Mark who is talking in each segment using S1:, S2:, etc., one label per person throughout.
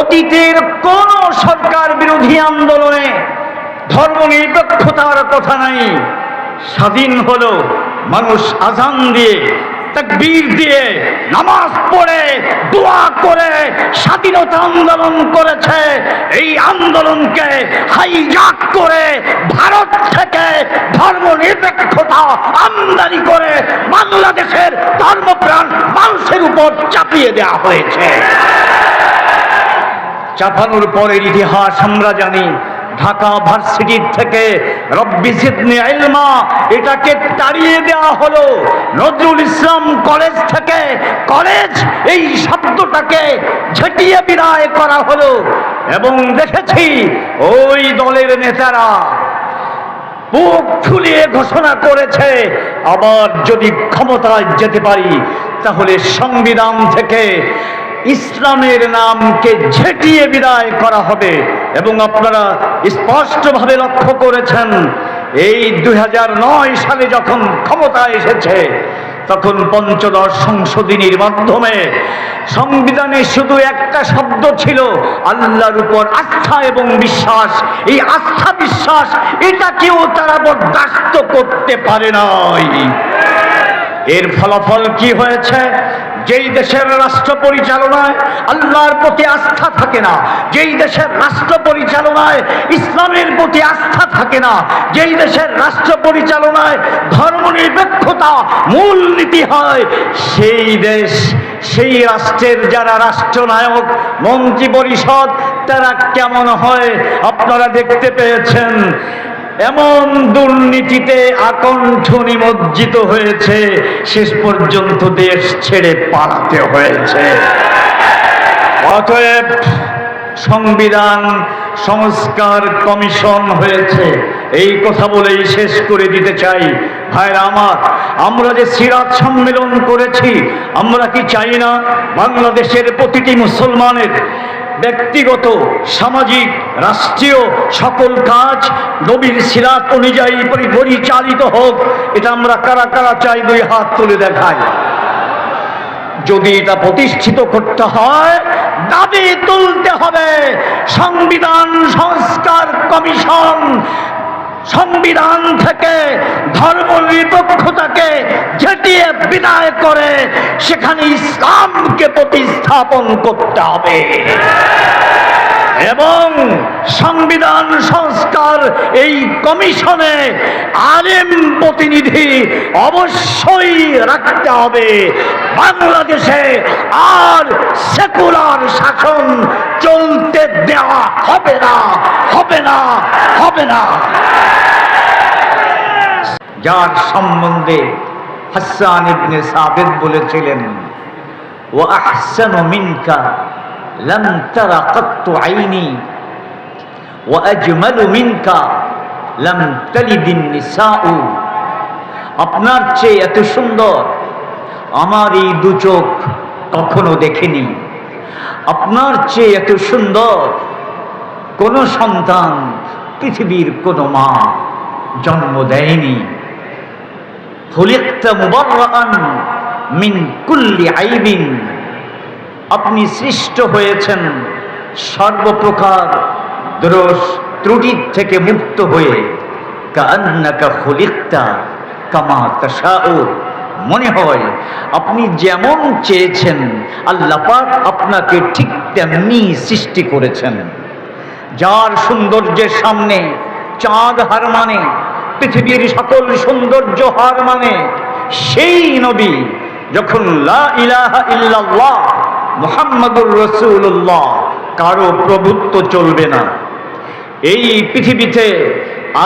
S1: অতীতের কোন সরকার বিরোধী আন্দোলনে ধর্ম নিরপেক্ষতার কথা নাই। স্বাধীন হলো মানুষ আজান দিয়ে, তাকবীর দিয়ে, নামাজ পড়ে, দোয়া করে, স্বাধীনতা আন্দোলন করেছে। এই আন্দোলনকে হাইজাক করে ভারত থেকে ধর্ম নিরপেক্ষতা আমদানি করে বাংলাদেশের ধর্মপ্রাণ মানুষের উপর চাপিয়ে দেওয়া হয়েছে। চাপানোর পরের ইতিহাস আমরা জানি, ঢাকা ভার্সিটির থেকে রব্বি সিদনি ইলমা এটাকে তাড়িয়ে দেওয়া হলো। নজরুল ইসলাম কলেজ থেকে কলেজ এই শব্দটাকে ঝেটিয়ে বিদায় করা হলো এবং দেখেছি ওই দলের নেতারা বুক ফুলিয়ে ঘোষণা করেছে, আবার যদি ক্ষমতায় যেতে পারি, তাহলে সংবিধান থেকে ইসলামের নামকে ঝেঁটিয়ে বিদায় করা হবে। এবং আপনারা স্পষ্টভাবে লক্ষ্য করেছেন, এই দুই হাজার নয় সালে যখন ক্ষমতা এসেছে, তখন পঞ্চদশ সংশোধনীর মাধ্যমে সংবিধানে শুধু একটা শব্দ ছিল, আল্লাহর উপর আস্থা এবং বিশ্বাস। এই আস্থা, বিশ্বাস এটাকেও তারা বরদাস্ত করতে পারে নাই। এর ফলাফল কি হয়েছে? যেই দেশের রাষ্ট্র পরিচালনায় আল্লাহর প্রতি আস্থা থাকে না, যেই দেশের রাষ্ট্র পরিচালনায় ইসলামের প্রতি আস্থা থাকে না, যেই দেশের রাষ্ট্র পরিচালনায় ধর্ম নিরপেক্ষতা মূল নীতি হয়, সেই দেশ, সেই রাষ্ট্রের যারা রাষ্ট্রনায়ক, মন্ত্রী পরিষদ, তারা কেমন হয় আপনারা দেখতে পেয়েছেন। এমন দুর্নীতিতে আকণ্ঠ নিমজ্জিত হয়েছে, শেষ পর্যন্ত দেশ ছেড়ে পালাতে হয়েছে। অতএব সংবিধান সংস্কার কমিশন হয়েছে। এই কথা বলেই শেষ করে দিতে চাই। ভাইরা আমার, আমরা যে সিরাত সম্মেলন করেছি, আমরা কি চাই না বাংলাদেশের প্রতিটি মুসলমানের ব্যক্তিগত, সামাজিক, রাষ্ট্রীয় সকল কাজ নবীর সিরাত অনুযায়ী পরি- পরিচালিত হোক, এটা আমরা কারা কারা চাই দুই হাত তুলে দেখাই। যদি এটা প্রতিষ্ঠিত করতে হয়, দাবি তুলতে হবে। সংবিধান সংস্কার কমিশন সংবিধান থেকে, ধর্ম নিরপেক্ষতাকে ঝেঁটিয়ে বিদায় করে সেখানে ইসলামকে প্রতিস্থাপন করতে হবে। এবং সংবিধান সংস্কার এই কমিশনে আলেম প্রতিনিধি অবশ্যই রাখতে হবে। বাংলাদেশে আর সেকুলার শাসন চলতে দেওয়া হবে না হবে না হবে না। যার সম্বন্ধে হাসান ইবনে সাবেদ বলেছিলেন ও আহসানু মিনকা لم تر قط عيني وأجمل منك لم تلد النساء আপনার চেয়ে এত সুন্দর আমার এই দু চোখ কখনো দেখেনি আপনার চেয়ে এত সুন্দর কোন সন্তান পৃথিবীর কোনো মা জন্ম দেয়নি খুলিকতা মুবাররান মিন কুল্লি আইবিন। আপনি সৃষ্ট হয়েছেন সর্বপ্রকার দোষ ত্রুটির থেকে মুক্ত হয়ে। কান্নাকা খুলিকতা কামা তাশাউ। মনে হয় আপনি যেমন চেয়েছেন, আল্লাহ পাক আপনাকে ঠিক তেমনি সৃষ্টি করেছেন। যার সৌন্দর্যের সামনে চাঁদ হার মানে পৃথিবীর সকল সৌন্দর্য হার মানে সেই নবী যখন মুহাম্মাদুর রসুল্লাহ কারও প্রভুত্ব চলবে না। এই পৃথিবীতে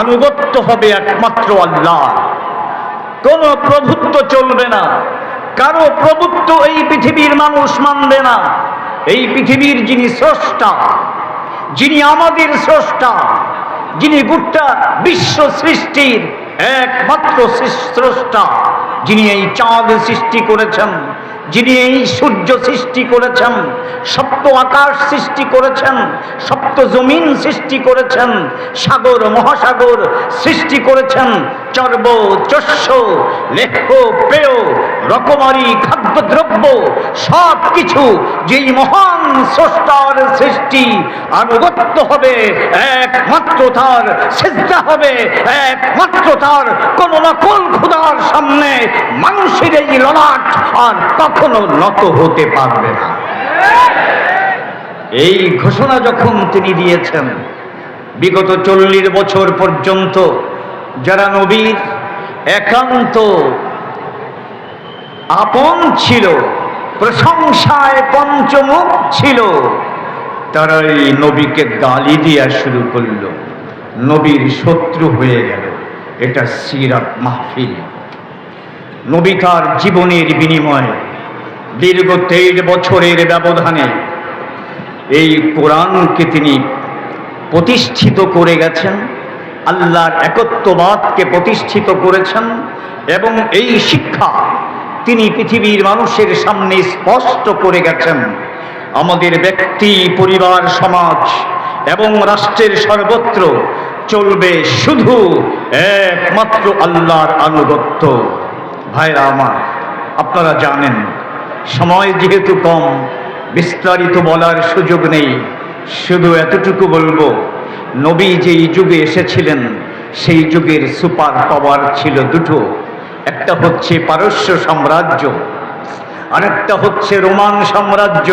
S1: আনুগত্য হবে একমাত্র আল্লাহ। কোন প্রভুত্ব চলবে না। কারও প্রভুত্ব এই পৃথিবীর মানুষ মানবে না। এই পৃথিবীর যিনি স্রষ্টা, যিনি আমাদের স্রষ্টা যিনি গোটা বিশ্ব সৃষ্টির একমাত্র স্রষ্টা যিনি এই চাঁদ সৃষ্টি করেছেন, যিনি এই সূর্য সৃষ্টি করেছেন, সপ্ত আকাশ সৃষ্টি করেছেন, সপ্ত জমিন সৃষ্টি করেছেন, সাগর, মহাসাগর সৃষ্টি করেছেন, চর্ব চস্য লেখ পেয় রকমারি খাদ্যদ্রব্য সব কিছু যেই মহান স্রষ্টার সৃষ্টি আনুগত্য হবে, একমাত্র তার সেজদা হবে, একমাত্র তার কোন নকল খুদার সামনে মানুষের এই ললাট আর কখনো নত হতে পারবে না। এই ঘোষণা যখন তিনি দিয়েছেন, বিগত চল্লিশ বছর পর্যন্ত, যারা নবীর একান্ত আপন ছিল, প্রশংসায় পঞ্চমুখ ছিল। তারা এই নবীকে গালি দেওয়া শুরু করল। নবীর শত্রু হয়ে গেল। এটা সিরাত মাহফিল। নবী তার জীবনের বিনিময়ে দীর্ঘ তেইশ বছরের ব্যবধানে এই কোরআনকে তিনি প্রতিষ্ঠিত করে গেছেন, আল্লাহর একত্ববাদকে প্রতিষ্ঠিত করেছেন এবং এই শিক্ষা তিনি পৃথিবীর মানুষের সামনে স্পষ্ট করে গেছেন। আমাদের ব্যক্তি, পরিবার, সমাজ এবং রাষ্ট্রের সর্বত্র চলবে শুধু একমাত্র আল্লাহর আনুগত্য। ভাইরা আমার, আপনারা জানেন, সময় যেহেতু কম, বিস্তারিত বলার সুযোগ নেই। শুধু এতটুকু বলব, নবী যেই যুগে এসেছিলেন, সেই যুগের সুপার পাওয়ার ছিল দুটো। একটা হচ্ছে পারস্য সাম্রাজ্য, আরেকটা হচ্ছে রোমান সাম্রাজ্য।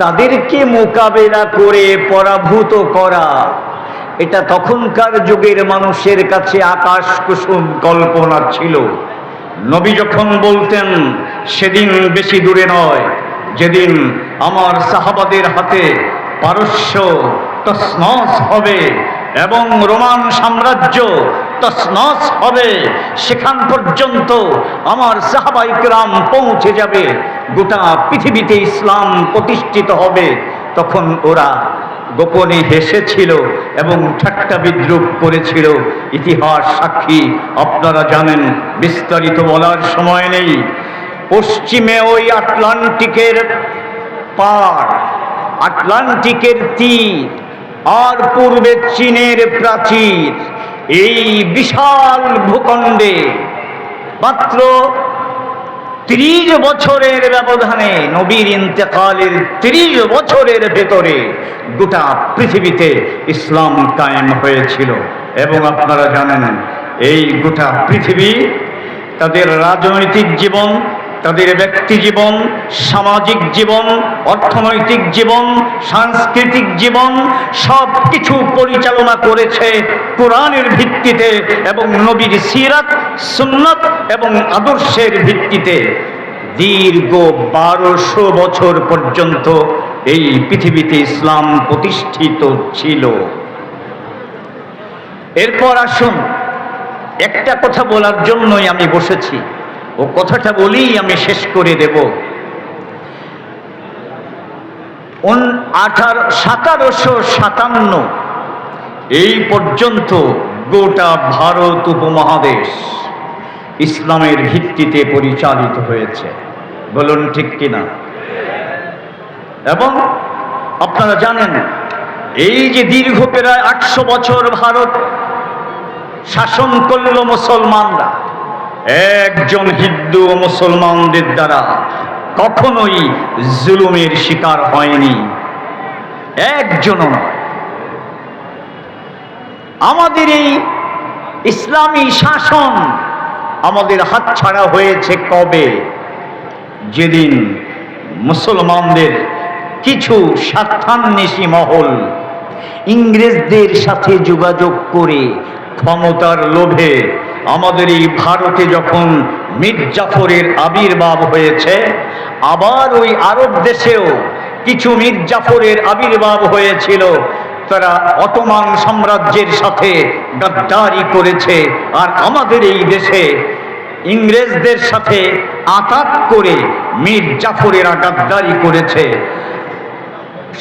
S1: তাদেরকে মোকাবেলা করে পরাভূত করা, এটা তখনকার যুগের মানুষের কাছে আকাশ কুসুম কল্পনা ছিল। নবী যখন বলতেন, সেদিন বেশি দূরে নয়, যেদিন আমার সাহাবাদের হাতে পারস্য তসনস হবে এবং রোমান সাম্রাজ্য তসনস হবে। সেখান পর্যন্ত আমার সাহাবাইকরাম পৌঁছে যাবে। গোটা পৃথিবীতে ইসলাম প্রতিষ্ঠিত হবে। তখন ওরা গোপনে হেসেছিল এবং ঠাট্টা বিদ্রুপ করেছিল। ইতিহাস সাক্ষী, আপনারা জানেন, বিস্তারিত বলার সময় নেই। পশ্চিমে ওই আটলান্টিকের পার, আটলান্টিকের তীর আর পূর্বে চীনের প্রাচীর, এই বিশাল ভূখণ্ডে মাত্র ত্রিশ বছরের ব্যবধানে নবীর ইন্তেকালের ত্রিশ বছরের ভেতরে গোটা পৃথিবীতে ইসলাম কায়েম হয়েছিল। এবং আপনারা জানেন, এই গোটা পৃথিবী তাদের রাজনৈতিক জীবন তাদের ব্যক্তি জীবন, সামাজিক জীবন, অর্থনৈতিক জীবন, সাংস্কৃতিক জীবন সব কিছু পরিচালনা করেছে কোরআনের ভিত্তিতে এবং নবীর সিরাত, সুন্নত এবং আদর্শের ভিত্তিতে। দীর্ঘ বারোশো বছর পর্যন্ত এই পৃথিবীতে ইসলাম প্রতিষ্ঠিত ছিল। এরপর আসুন, একটা কথা বলার জন্যই আমি বসেছি। ও কথাটা বলেই আমি শেষ করে দেব। সতেরোশো সাতান্ন, এই পর্যন্ত গোটা ভারত উপমহাদেশ ইসলামের ভিত্তিতে পরিচালিত হয়েছে। বলুন ঠিক কিনা? এবং আপনারা জানেন, এই যে দীর্ঘ প্রায় আটশো বছর ভারত শাসন করল মুসলমানরা একজন হিন্দু ও মুসলমানদের দ্বারা কখনোই জুলুমের শিকার হয়নি। একজনও আমাদের এই ইসলামী শাসন আমাদের হাতছাড়া হয়েছে কবে? যেদিন মুসলমানদের কিছু স্বার্থান্বেষী মহল ইংরেজদের সাথে যোগাযোগ করে ক্ষমতার লোভে আমাদের এই ভারতে যখন মির্জাফরের আবির্ভাব হয়েছে, আবার ওই আরব দেশেও কিছু মির্জাফরের আবির্ভাব হয়েছিল। তারা অটোমান সাম্রাজ্যের সাথে গাদ্দারি করেছে আর আমাদের এই দেশে ইংরেজদের সাথে আতাত করে মীর জাফরেরা গাদ্দারি করেছে।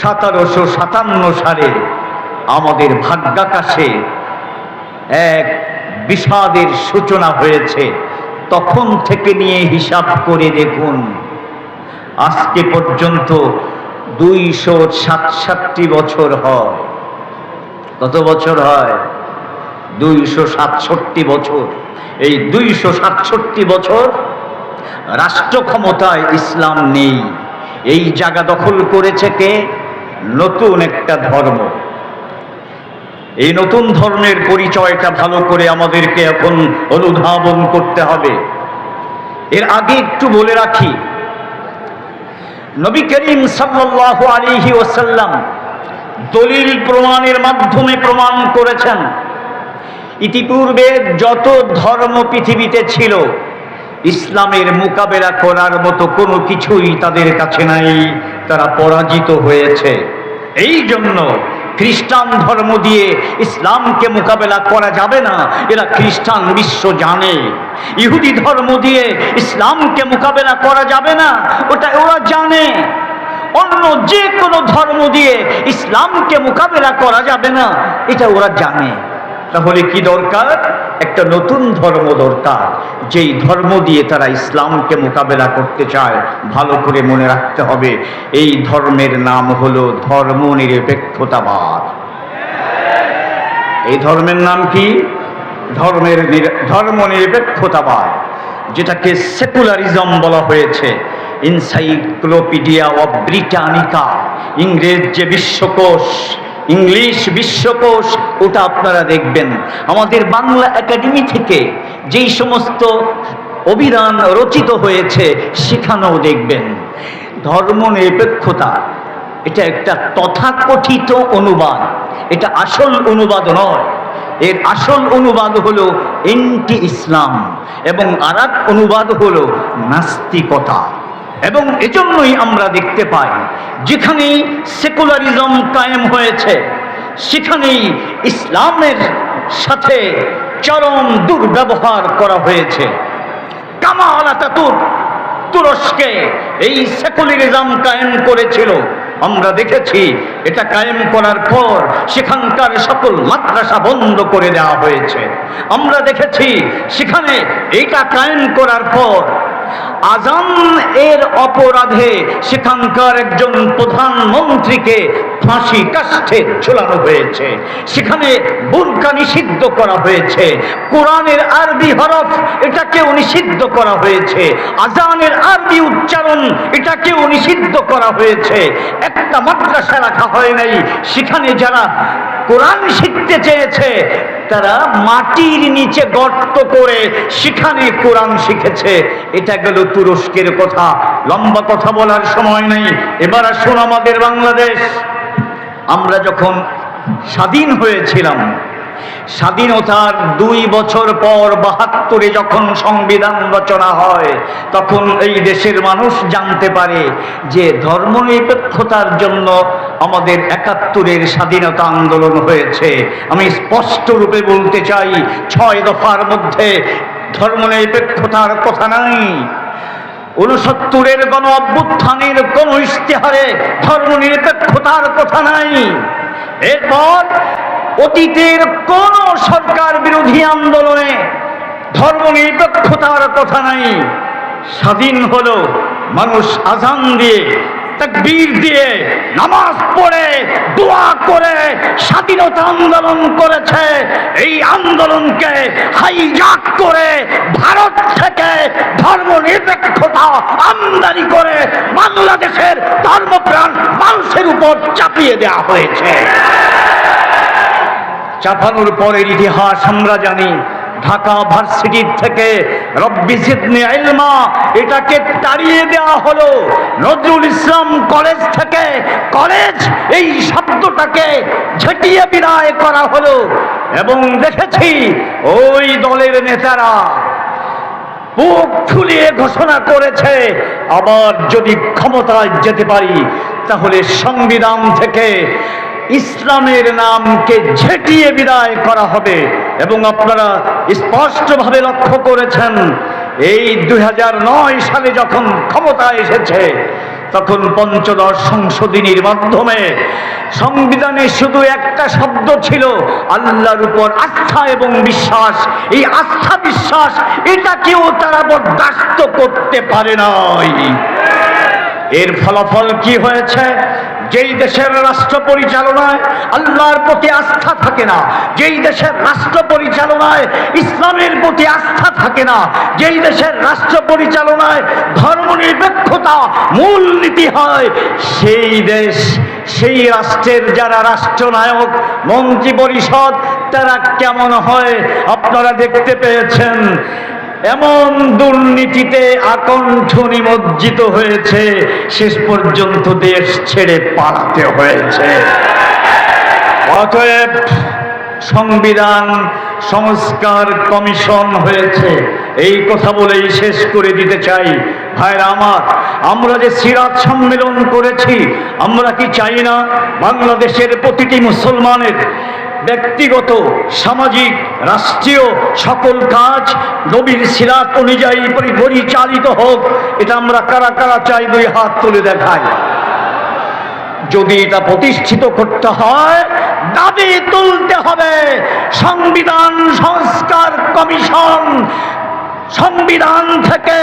S1: সতেরোশো সাতান্ন সালে আমাদের ভাগ্যাকাশে এক বিষাদের সূচনা হয়েছে, তখন থেকে নিয়ে হিসাব করে দেখুন। আজকে পর্যন্ত দুইশো সাতষট্টি বছর হয়। কত বছর হয়? দুইশো সাতষট্টি বছর। এই দুইশো সাতষট্টি বছর রাষ্ট্র ক্ষমতায় ইসলাম নেই। এই জায়গা দখল করেছে কে? নতুন একটা ধর্ম। এই নতুন ধর্মের পরিচয়টা ভালো করে আমাদেরকে এখন অনুধাবন করতে হবে। এর আগে একটু বলে রাখি, নবী করিম সাল্লাল্লাহু আলাইহি ওসাল্লাম দলিল প্রমাণের মাধ্যমে প্রমাণ করেছেন, ইতিপূর্বে যত ধর্ম পৃথিবীতে ছিল, ইসলামের মোকাবেলা করার মতো কোনো কিছুই তাদের কাছে নাই, তারা পরাজিত হয়েছে। এই জন্য খ্রিস্টান ধর্ম দিয়ে ইসলামকে মোকাবেলা করা যাবে না। এরা খ্রিস্টান বিশ্ব জানে। ইহুদি ধর্ম দিয়ে ইসলামকে মোকাবেলা করা যাবে না। ওটা ওরা জানে। অন্য যে কোনো ধর্ম দিয়ে ইসলামকে মোকাবেলা করা যাবে না। এটা ওরা জানে। তাহলে কি দরকার? একটা নতুন ধর্ম দরকার, যেই ধর্ম দিয়ে তারা ইসলামকে মোকাবেলা করতে চায়। ভালো করে মনে রাখতে হবে, এই ধর্মের নাম হলো ধর্ম নিরপেক্ষতাবাদ এই ধর্মের নাম কি? ধর্মের ধর্ম নিরপেক্ষতাবাদ যেটাকে সেকুলারিজম বলা হয়েছে। ইনসাইক্লোপিডিয়া অফ ব্রিটানিকা ইংরেজ যে বিশ্বকোষ ইংলিশ বিশ্বকোষ, ওটা আপনারা দেখবেন। আমাদের বাংলা একাডেমি থেকে যেই সমস্ত অভিধান রচিত হয়েছে, সেখানেও দেখবেন। ধর্ম নিরপেক্ষতা, এটা একটা তথাকথিত অনুবাদ। এটা আসল অনুবাদ নয়। এর আসল অনুবাদ হলো এন্টি ইসলাম এবং আর অনুবাদ হলো নাস্তিকতা। এবং এজন্যই আমরা দেখতে পাই, যেখানেই সেকুলারিজম কায়েম হয়েছে, সেখানেই ইসলামের সাথে চরম দুর্ব্যবহার করা হয়েছে। কামাল আতাতুর্ক তুরস্কে এই সেকুলারিজম কায়েম করেছিল। আমরা দেখেছি, এটা কায়েম করার পর সেখানকার সকল মাদ্রাসা বন্ধ করে দেওয়া হয়েছে। আমরা দেখেছি, সেখানে এটা কায়েম করার পর আজান এর অপরাধে সেখানকার একজন প্রধানমন্ত্রীকে ফাঁসি কাষ্ঠে ঝোলানো হয়েছে। সেখানে বুরকা নিষিদ্ধ করা হয়েছে। কোরআনের আরবি হরফ এটাকেও নিষিদ্ধ করা হয়েছে। আজানের আরবি উচ্চারণ এটাকেও নিষিদ্ধ করা হয়েছে। একটা মাদ্রাসা রাখা হয় নাই। সেখানে যারা কোরআন শিখতে চেয়েছে তারা মাটির নিচে গর্ত করে সেখানে কোরআন শিখেছে। এটা গেল তুরস্কের কথা। লম্বা কথা বলার সময় নেই। এবার আসুন আমাদের বাংলাদেশ। আমরা যখন স্বাধীন হয়েছিলাম স্বাধীনতার দুই বছর পর বাহাত্তরে যখন সংবিধান রচনা হয়, তখন এই দেশের মানুষ জানতে পারে যে ধর্মনিরপেক্ষতার জন্য আমাদের একাত্তরের স্বাধীনতা আন্দোলন হয়েছে। আমি স্পষ্ট রূপে বলতে চাই, ছয় দফার মধ্যে ধর্মনিরপেক্ষতার কথা নাই। উনসত্তরের গণ অভ্যুত্থানের কোন ইশতেহারে ধর্ম নিরপেক্ষতার কথা নাই। এরপর অতীতের কোন সরকার বিরোধী আন্দোলনে ধর্ম নিরপেক্ষতার কথা নাই। স্বাধীন হলো মানুষ আজান দিয়ে, তকবীর দিয়ে, নামাজ পড়ে, দোয়া করে, স্বাধীনতা আন্দোলন করেছে। এই আন্দোলনকে হাইজাক করে ভারত থেকে ধর্ম নিরপেক্ষতা আমদানি করে বাংলাদেশের ধর্মপ্রাণ মানুষের উপর চাপিয়ে দেওয়া হয়েছে। চাপানোর পরের ইতিহাস আমরা জানি, ঢাকা ভার্সিটির থেকে রব্বি সিদনি ইলমা, এটাকে তাড়িয়ে দেওয়া হলো। নজরুল ইসলাম কলেজ থেকে কলেজ এই শব্দটাকে ঝেটিয়ে বিদায় করা হলো এবং দেখেছি ওই দলের নেতারা বুক ফুলিয়ে ঘোষণা করেছে, আবার যদি ক্ষমতায় যেতে পারি, তাহলে সংবিধান থেকে ইসলামের নামকে ঝেঁটিয়ে বিদায় করা হবে এবং আপনারা স্পষ্টভাবে লক্ষ্য করেছেন, এই দু হাজার নয় সালে যখন ক্ষমতা এসেছে, তখন পঞ্চদশ সংশোধনীর মাধ্যমে সংবিধানে শুধু একটা শব্দ ছিল, আল্লাহর উপর আস্থা এবং বিশ্বাস। এই আস্থা, বিশ্বাস এটা এটাকেও তারা বরদাস্ত করতে পারে নাই। এর ফলাফল কি হয়েছে? যেই দেশের রাষ্ট্র পরিচালনায় আল্লাহর প্রতি আস্থা থাকে না, যেই দেশের রাষ্ট্র পরিচালনায় ইসলামের প্রতি আস্থা থাকে না, যেই দেশের রাষ্ট্র পরিচালনায় ধর্মনিরপেক্ষতা মূল নীতি হয়, সেই দেশ, সেই রাষ্ট্রের যারা রাষ্ট্রনায়ক, মন্ত্রী পরিষদ, তারা কেমন হয় আপনারা দেখতে পেয়েছেন। এমন দুর্নীতিতে আকণ্ঠ নিমজ্জিত হয়েছে, শেষ পর্যন্ত দেশ ছেড়ে পালাতে হয়েছে। অতএব সংবিধান সংস্কার কমিশন হয়েছে। এই কথা বলেই শেষ করে দিতে চাই। ভাইরা আমার আমরা যে সিরাত সম্মেলন করেছি, আমরা কি চাই না বাংলাদেশের প্রতিটি মুসলমানের ব্যক্তিগত, সামাজিক, রাষ্ট্রীয় সকল কাজ নবীর সিরাত অনুযায়ী পরিচালিত হোক, এটা আমরা কারা কারা চাই দুই হাত তুলে দেখাই। যদি এটা প্রতিষ্ঠিত করতে হয়, দাবি তুলতে হবে। সংবিধান সংস্কার কমিশন, সংবিধান থেকে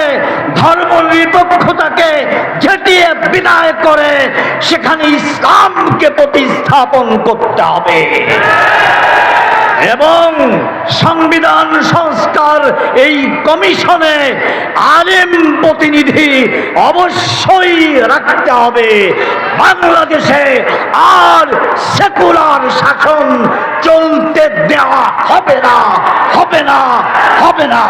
S1: বিদায় করে সেখানে ইসলামকে প্রতিস্থাপন করতে হবে। এবং সংবিধান, সংস্কার, এই কমিশনে আলেম প্রতিনিধি অবশ্যই রাখতে হবে। বাংলাদেশে আর সেকুলার শাসন চলতে দেওয়া হবে না হবে না হবে না।